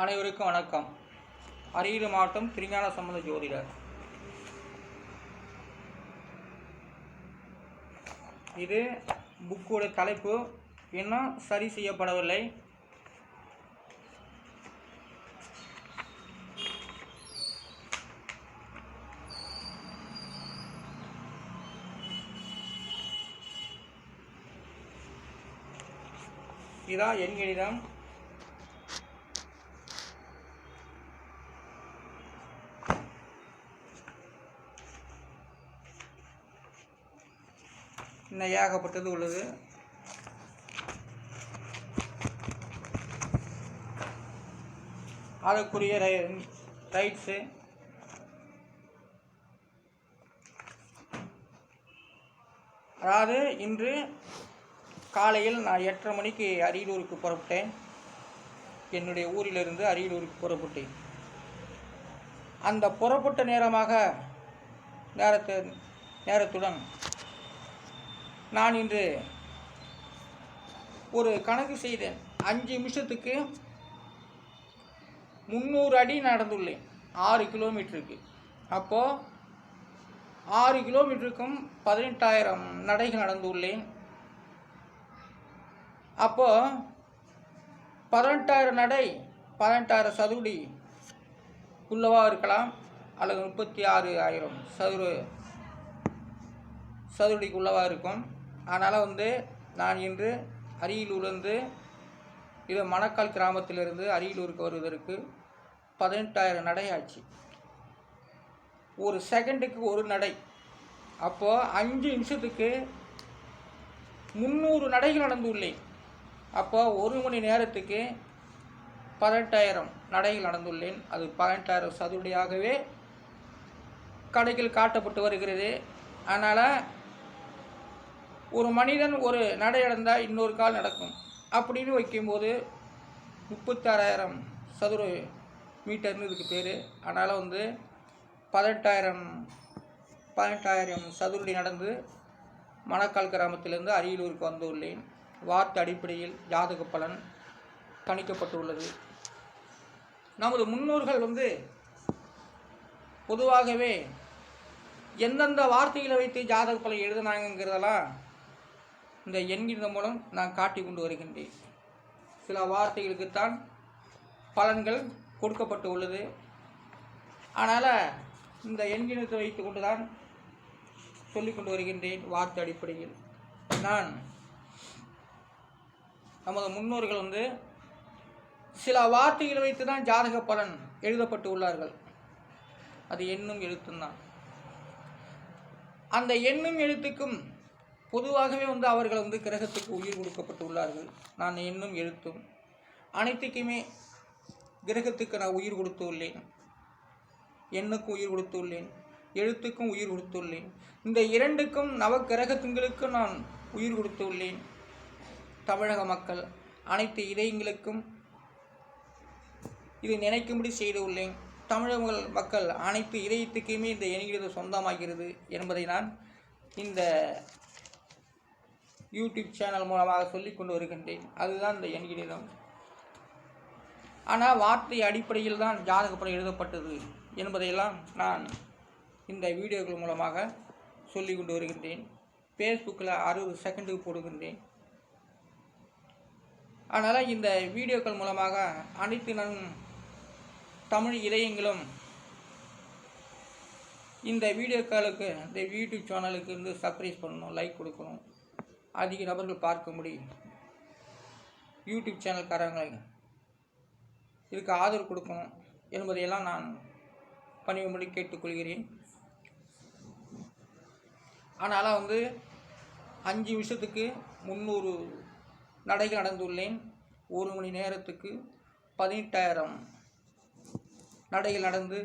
அனைவருக்கும் வணக்கம். அரியலூர் மாவட்டம் திருஞான சம்பந்த ஜோதிடர். இது புக்கோட தலைப்பு இன்னும் சரி செய்யப்படவில்லை? இதான் என் இன்னும் ஏகப்பட்டது உள்ளது. அதற்குரிய ரை- ரைட்ஸு. அதாவது இன்று காலையில் நான் எட்டரை மணிக்கு அரியலூருக்கு புறப்பட்டேன். என்னுடைய ஊரிலிருந்து அரியலூருக்கு புறப்பட்டேன். அந்த புறப்பட்ட நேரமாக நேரத்து நேரத்துடன் நான் இன்று ஒரு கணக்கு செய்தேன். அஞ்சு நிமிஷத்துக்கு முந்நூறு அடி நடந்துள்ளேன். ஆறு கிலோமீட்டருக்கு. அப்போது ஆறு கிலோமீட்டருக்கும் பதினெட்டாயிரம் நடைகள் நடந்துள்ளேன். அப்போது பதினெட்டாயிரம் நடை பதினெட்டாயிரம் சதுரடி உள்ளவாக இருக்கலாம்? அல்லது முப்பத்தி ஆறு ஆயிரம் சதுர சதுரடிக்குள்ளவா இருக்கும்? அதனால் வந்து நான் இன்று அரியலூர்லேருந்து இது மணக்கால் கிராமத்திலிருந்து அரியலூருக்கு வருவதற்கு பதினெட்டாயிரம் நடை ஆச்சு. ஒரு செகண்டுக்கு ஒரு நடை. அப்போது அஞ்சு நிமிஷத்துக்கு முந்நூறு நடைகள் நடந்துள்ளேன். அப்போ ஒரு மணி நேரத்துக்கு பதினெட்டாயிரம் நடைகள் நடந்துள்ளேன். அது பதினெட்டாயிரம் சதுரடியாகவே கடைகள் காட்டப்பட்டு வருகிறது. அதனால் ஒரு மனிதன் ஒரு நடை நடந்தால் இன்னொரு கால் நடக்கும். அப்படின்னு வைக்கும்போது முப்பத்தாறாயிரம் சதுர மீட்டர்னு இதுக்கு பேர். அதனால் வந்து பதினெட்டாயிரம் பதினெட்டாயிரம் சதுரடி நடந்து மணக்கால் கிராமத்திலிருந்து அரியலூருக்கு வந்துள்ளேன். வார்த்தை அடிப்படையில் ஜாதக பலன் கணிக்கப்பட்டுள்ளது. நமது முன்னோர்கள் வந்து பொதுவாகவே எந்தெந்த வார்த்தைகளை வைத்து ஜாதக பலன் எழுதினாங்கிறதெல்லாம் இந்த என்கின்ற மூலம் நான் காட்டி கொண்டு வருகின்றேன். சில வார்த்தைகளுக்குத்தான் பலன்கள் கொடுக்கப்பட்டு உள்ளது. அதனால் இந்த எண்கிணத்தை வைத்து கொண்டு தான் சொல்லிக் கொண்டு வருகின்றேன் வார்த்தை அடிப்படையில். நான் நமது முன்னோர்கள் வந்து சில வார்த்தைகளை வைத்து தான் ஜாதக பலன் எழுதப்பட்டு உள்ளார்கள். அது எண்ணும் எழுத்தும் தான் அந்த எண்ணும் எழுத்துக்கும் பொதுவாகவே வந்து அவர்கள் வந்து கிரகத்துக்கு உயிர் கொடுக்கப்பட்டுள்ளார்கள். நான் இன்னும் எழுத்தும் அனைத்துக்குமே கிரகத்துக்கு நான் உயிர் கொடுத்து உள்ளேன் எண்ணுக்கும் உயிர் கொடுத்துள்ளேன்? எழுத்துக்கும் உயிர் கொடுத்துள்ளேன். இந்த இரண்டுக்கும் நவக்கிரகத்துங்களுக்கும் நான் உயிர் கொடுத்துள்ளேன். தமிழக மக்கள் அனைத்து இதயங்களுக்கும் இது நினைக்கும்படி செய்து உள்ளேன் தமிழக மக்கள் அனைத்து இதயத்துக்குமே இந்த எண்கிறது சொந்தமாகிறது என்பதை நான் இந்த யூடியூப் சேனல் மூலமாக சொல்லி கொண்டு வருகின்றேன். அதுதான் இந்த எண்கிணிதம் ஆனால் வார்த்தை அடிப்படையில் தான் ஜாதகப்படம் எழுதப்பட்டது என்பதையெல்லாம் நான் இந்த வீடியோக்கள் மூலமாக சொல்லி கொண்டு வருகின்றேன். ஃபேஸ்புக்கில் அறுபது செகண்டுக்கு போடுகின்றேன். அதனால் இந்த வீடியோக்கள் மூலமாக அனைத்து நன் தமிழ் இதயங்களும் இந்த வீடியோக்களுக்கு இந்த யூடியூப் சேனலுக்கு வந்து சர்ப்ரைஸ் பண்ணணும் லைக் கொடுக்கணும். அதிக நபர்கள் பார்க்கும்படி யூடியூப் சேனல்காரங்களை இதுக்கு ஆதரவு கொடுக்கணும் என்பதையெல்லாம் நான் பணிவு மொழி கேட்டுக்கொள்கிறேன் ஆனால் வந்து அஞ்சு நிமிஷத்துக்கு முந்நூறு நடைகள் நடந்துள்ளேன். ஒரு மணி நேரத்துக்கு பதினெட்டாயிரம் நடைகள் நடந்து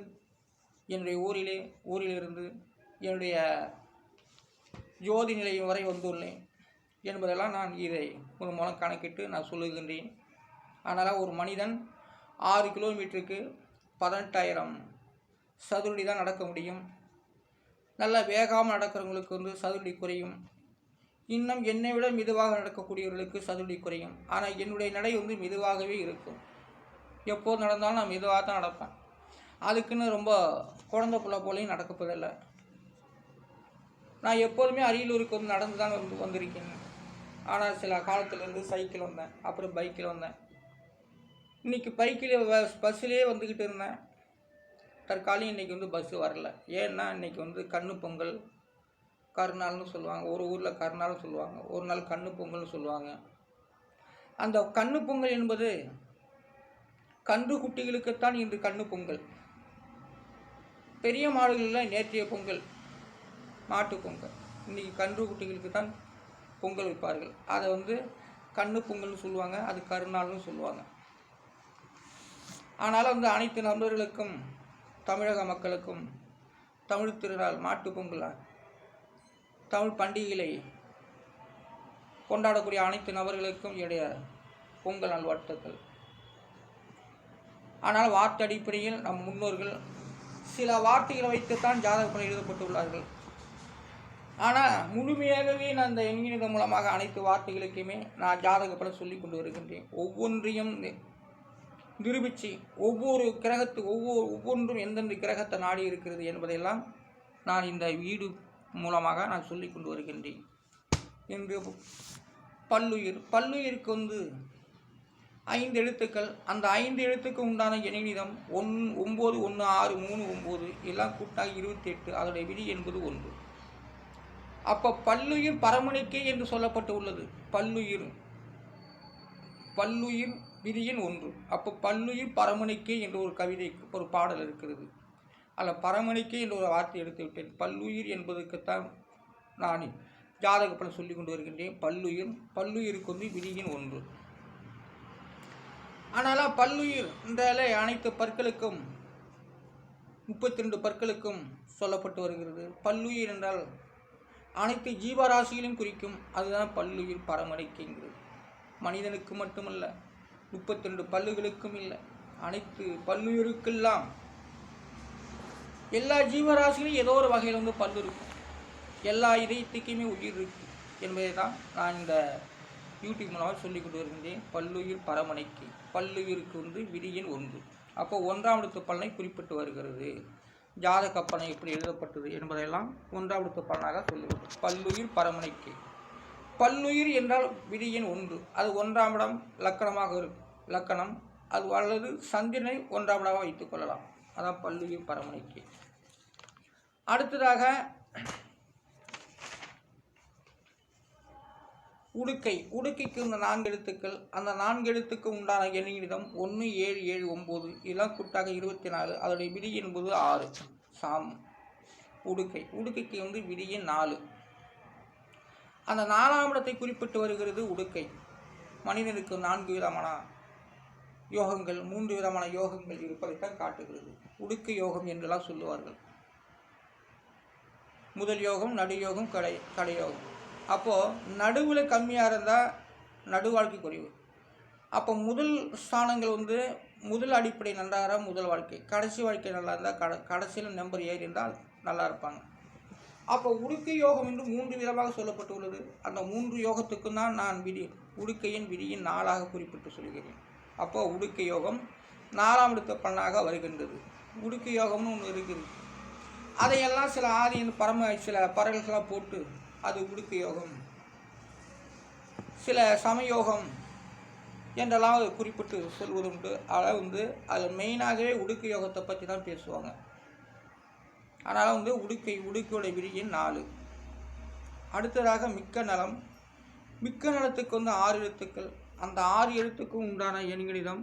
என்னுடைய ஊரிலே ஊரிலிருந்து என்னுடைய ஜோதி நிலையம் வரை வந்துள்ளேன். என்பதெல்லாம் நான் இதை ஒரு மூலம் கணக்கிட்டு நான் சொல்லுகின்றேன். அதனால் ஒரு மனிதன் ஆறு கிலோமீட்டருக்கு பதினெட்டாயிரம் சதுரடி தான் நடக்க முடியும். நல்லா வேகாமல் நடக்கிறவங்களுக்கு வந்து சதுரடி குறையும். இன்னும் என்னை விட மெதுவாக நடக்கக்கூடியவர்களுக்கு சதுரடி குறையும். ஆனால் என்னுடைய நடை வந்து மெதுவாகவே இருக்கும். எப்போது நடந்தாலும் நான் மெதுவாக தான் நடப்பேன். அதுக்குன்னு ரொம்ப குழந்த புள்ள போலையும் நடக்கப்பதில்லை நான் எப்போதுமே அரியலூருக்கு வந்து நடந்து தான் வந்து வந்திருக்கேன். ஆனால் சில காலத்துலேருந்து சைக்கிள் வந்தேன். அப்புறம் பைக்கில் வந்தேன். இன்றைக்கி பைக்கில் பஸ்ஸிலே வந்துக்கிட்டு இருந்தேன். தற்காலிகம் இன்றைக்கி வந்து பஸ்ஸு வரல. ஏன்னா இன்றைக்கி வந்து கண்ணு பொங்கல். கருநாள்னு சொல்லுவாங்க. ஒரு ஊரில் கருநாள்னு சொல்லுவாங்க. ஒரு நாள் கண்ணு பொங்கல்னு சொல்லுவாங்க. அந்த கண்ணு பொங்கல் என்பது கன்று குட்டிகளுக்குத்தான் இன்று கண்ணு பொங்கல். பெரிய மாடுகளில் நேற்றைய பொங்கல். மாட்டு பொங்கல். இன்றைக்கி கன்று குட்டிகளுக்கு தான் பொங்கல் வைப்பார்கள். அதை வந்து கண்ணு பொங்கல்னு சொல்லுவாங்க அது கருநாள்னு சொல்லுவாங்க. ஆனால் வந்து அனைத்து நண்பர்களுக்கும் தமிழக மக்களுக்கும் தமிழ் திருநாள் மாட்டு பொங்கல் தமிழ் பண்டிகைகளை கொண்டாடக்கூடிய அனைத்து நபர்களுக்கும் என்னுடைய பொங்கல் நல்வாழ்த்துக்கள். ஆனால் வார்த்தை அடிப்படையில் நம் முன்னோர்கள் சில வார்த்தைகளை வைத்துத்தான் ஜாதக பலன் எழுதப்பட்டுள்ளார்கள். ஆனால் முழுமையாகவே நான் அந்த எண்ணினிடம் மூலமாக அனைத்து வார்த்தைகளுக்குமே நான் ஜாதக பலன் சொல்லி கொண்டு வருகின்றேன். ஒவ்வொன்றையும் நிரூபித்து ஒவ்வொரு கிரகத்து ஒவ்வொரு ஒவ்வொன்றும் எந்தெந்த கிரகத்தை நாடி இருக்கிறது என்பதையெல்லாம் நான் இந்த வீடு மூலமாக நான் சொல்லி கொண்டு வருகின்றேன். என்று பல்லுயிர் பல்லுயிருக்கு வந்து ஐந்து எழுத்துக்கள். அந்த ஐந்து எழுத்துக்கு உண்டான எண்ணிடம் ஒன் ஒம்பது ஒன்று ஆறு மூணு ஒம்பது எல்லாம் கூட்டாக இருபத்தி எட்டு. அதோடைய விதி என்பது ஒன்று. அப்போ பல்லுயிர் பரமணிக்கே என்று சொல்லப்பட்டு உள்ளது. பல்லுயிர். பல்லுயிர் விதியின் ஒன்று. அப்போ பல்லுயிர் பரமணிக்கே என்ற ஒரு கவிதை ஒரு பாடல் இருக்கிறது. அதில் பரமணிக்கே என்ற ஒரு வார்த்தை எடுத்து விட்டேன். பல்லுயிர் என்பதற்குத்தான் நான் ஜாதக பலன் சொல்லி கொண்டு வருகின்றேன். பல்லுயிர் பல்லுயிருக்கு வந்து விதியின் ஒன்று. ஆனால் பல்லுயிர் என்றாலே அனைத்து பற்களுக்கும் முப்பத்தி ரெண்டு பற்களுக்கும் சொல்லப்பட்டு வருகிறது. பல்லுயிர் என்றால் அனைத்து ஜீவராசிகளையும் குறிக்கும் அதுதான் பல்லுயிர் பரமணிக்கைங்கிறது மனிதனுக்கு மட்டுமல்ல முப்பத்தி ரெண்டு பல்லுகளுக்கும் இல்லை அனைத்து பல்லுயிருக்கெல்லாம் எல்லா ஜீவராசிகளும் ஏதோ ஒரு வகையில் வந்து பல்லு இருக்கும் எல்லா இதயத்துக்குமே உயிர் இருக்கு என்பதை தான் நான் இந்த யூடியூப் மூலமாக சொல்லிக் கொண்டு வருகின்றேன். பல்லுயிர் பரமனைக்கு பல்லுயிருக்கு வந்து விதியின் ஒன்று. அப்போ ஒன்றாம் இடத்து பலனை குறிப்பிட்டு வருகிறது. ஜாதக பலன் எப்படி எழுதப்பட்டது என்பதையெல்லாம் ஒன்றாவது பலனாக சொல்லுவது பல்லுயிர் பரமனைக்கு. பல்லுயிர் என்றால் விதியின் ஒன்று. அது ஒன்றாம் இடம் லக்கணமாக இருக்கும் லக்கணம். அது அல்லது சந்திரனை ஒன்றாம் இடமாக வைத்துக் கொள்ளலாம். அதான் பல்லுயிர் பரமனைக்கு. அடுத்ததாக உடுக்கை. உடுக்கைக்கு இந்த நான்கு எழுத்துக்கள். அந்த நான்கு எழுத்துக்கு உண்டான எண்ணிடம் ஒன்று ஏழு ஏழு ஒம்பது இதெல்லாம் கூட்டாக இருபத்தி நாலு அதோடைய விதி என்பது ஆறு. சாம். உடுக்கை. உடுக்கைக்கு வந்து விதியின் நாலு. அந்த நாலாம் இடத்தை குறிப்பிட்டு வருகிறது உடுக்கை. மனிதனுக்கு நான்கு விதமான யோகங்கள் மூன்று விதமான யோகங்கள் இருப்பதைத்தான் காட்டுகிறது. உடுக்கு யோகம் என்றெல்லாம் சொல்லுவார்கள். முதல் யோகம் நடுயோகம் கடை கடையோகம் அப்போது நடுவில் கம்மியாக இருந்தால் நடு வாழ்க்கை குறைவு. அப்போ முதல் ஸ்தானங்கள் வந்து முதல் அடிப்படை நன்றாக முதல் வாழ்க்கை. கடைசி வாழ்க்கை நல்லா இருந்தால் கட கடைசியில் நம்பர் ஏறி இருந்தால் நல்லா இருப்பாங்க. அப்போ உடுக்கை யோகம் என்று மூன்று விதமாக சொல்லப்பட்டுள்ளது. அந்த மூன்று யோகத்துக்கும் தான் நான் விதி உடுக்கையின் விதியின் நாளாக குறிப்பிட்டு சொல்கிறேன். அப்போ உடுக்கை யோகம் நாலாம் இடத்த பண்ணாக வருகின்றது. உடுக்கை யோகம்னு ஒன்று இருக்குது. அதையெல்லாம் சில ஆதி பரம சில பறவைகளாக போட்டு அது உடுக்கு யோகம். சில சமயோகம் என்றெல்லாம் அது குறிப்பிட்டு சொல்வதுண்டு. அதை வந்து அதில் மெயினாகவே உடுக்கு யோகத்தை பற்றி தான் பேசுவாங்க. அதனால் வந்து உடுக்கை உடுக்கையோட விரியின் நாலு. அடுத்ததாக மிக்க நலம். மிக்க நலத்துக்கு வந்து ஆறு எழுத்துக்கள். அந்த ஆறு எழுத்துக்கும் உண்டான எண்களிடம்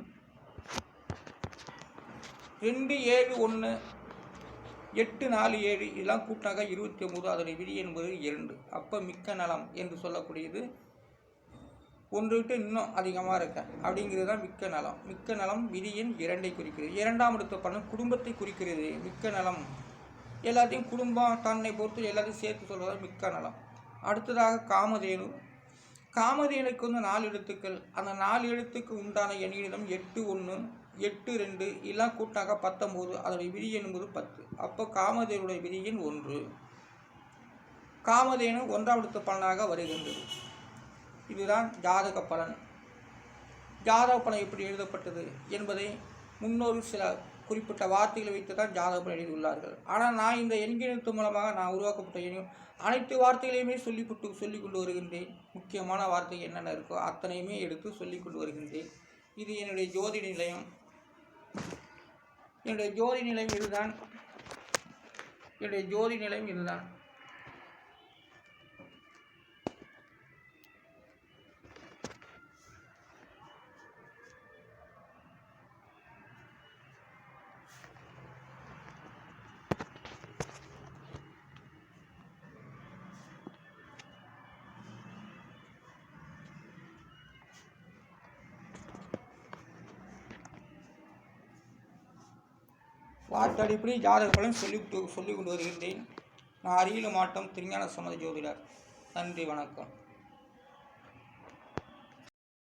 ரெண்டு ஏழு ஒன்று எட்டு நாலு ஏழு இதெல்லாம் கூட்டாக இருபத்தி ஒம்பது அதனுடைய விதி என்பது இரண்டு. அப்போ மிக்க நலம் என்று சொல்லக்கூடியது. ஒன்று விட்டு இன்னும் அதிகமாக இருக்க. அப்படிங்கிறது தான் மிக்க நலம். மிக்க நலம் விதியின் இரண்டை குறிக்கிறது. இரண்டாம் எடுத்த பலன் குடும்பத்தை குறிக்கிறது. மிக்க நலம். எல்லாத்தையும் குடும்பம் தன்னை பொறுத்து எல்லாத்தையும் சேர்த்து சொல்வதால் மிக்க நலம். அடுத்ததாக காமதேனு. காமதேனுக்கு வந்து நாலு எழுத்துக்கள். அந்த நாலு எழுத்துக்கு உண்டான எண்ணிடம் எட்டு ஒன்று எட்டு ரெண்டு எல்லாம் கூட்டாக பத்தொம்போது அதனுடைய விதி என்பது பத்து. அப்போ காமதேனுடைய விதியின் ஒன்று. காமதேனு ஒன்றாவது பலனாக வருகின்றது. இதுதான் ஜாதக பலன். ஜாதக பலன் எப்படி எழுதப்பட்டது என்பதை முன்னோர் சில குறிப்பிட்ட வார்த்தைகளை வைத்து தான் ஜாதக பலன் எழுதியுள்ளார்கள். ஆனால் நான் இந்த எண்கிணத்து மூலமாக நான் உருவாக்கப்பட்ட எண்ணும் அனைத்து வார்த்தைகளையுமே சொல்லிக்கொண்டு சொல்லிக் கொண்டு வருகின்றேன். முக்கியமான வார்த்தை என்னென்ன இருக்கோ அத்தனையுமே எடுத்து சொல்லிக் கொண்டு வருகின்றேன். இது என்னுடைய ஜோதிட நிலையம். என்னுடைய ஜோதி நிலையம் இதுதான். என்னுடைய ஜோதி நிலையம் இதுதான். வார்த்தை அடிப்படை ஜாதக பலன் சொல்லி சொல்லி கொண்டு வருகின்றேன். நான் அருகிலும் மாட்டம் திருஞான சம்மத ஜோதிடர். நன்றி வணக்கம்.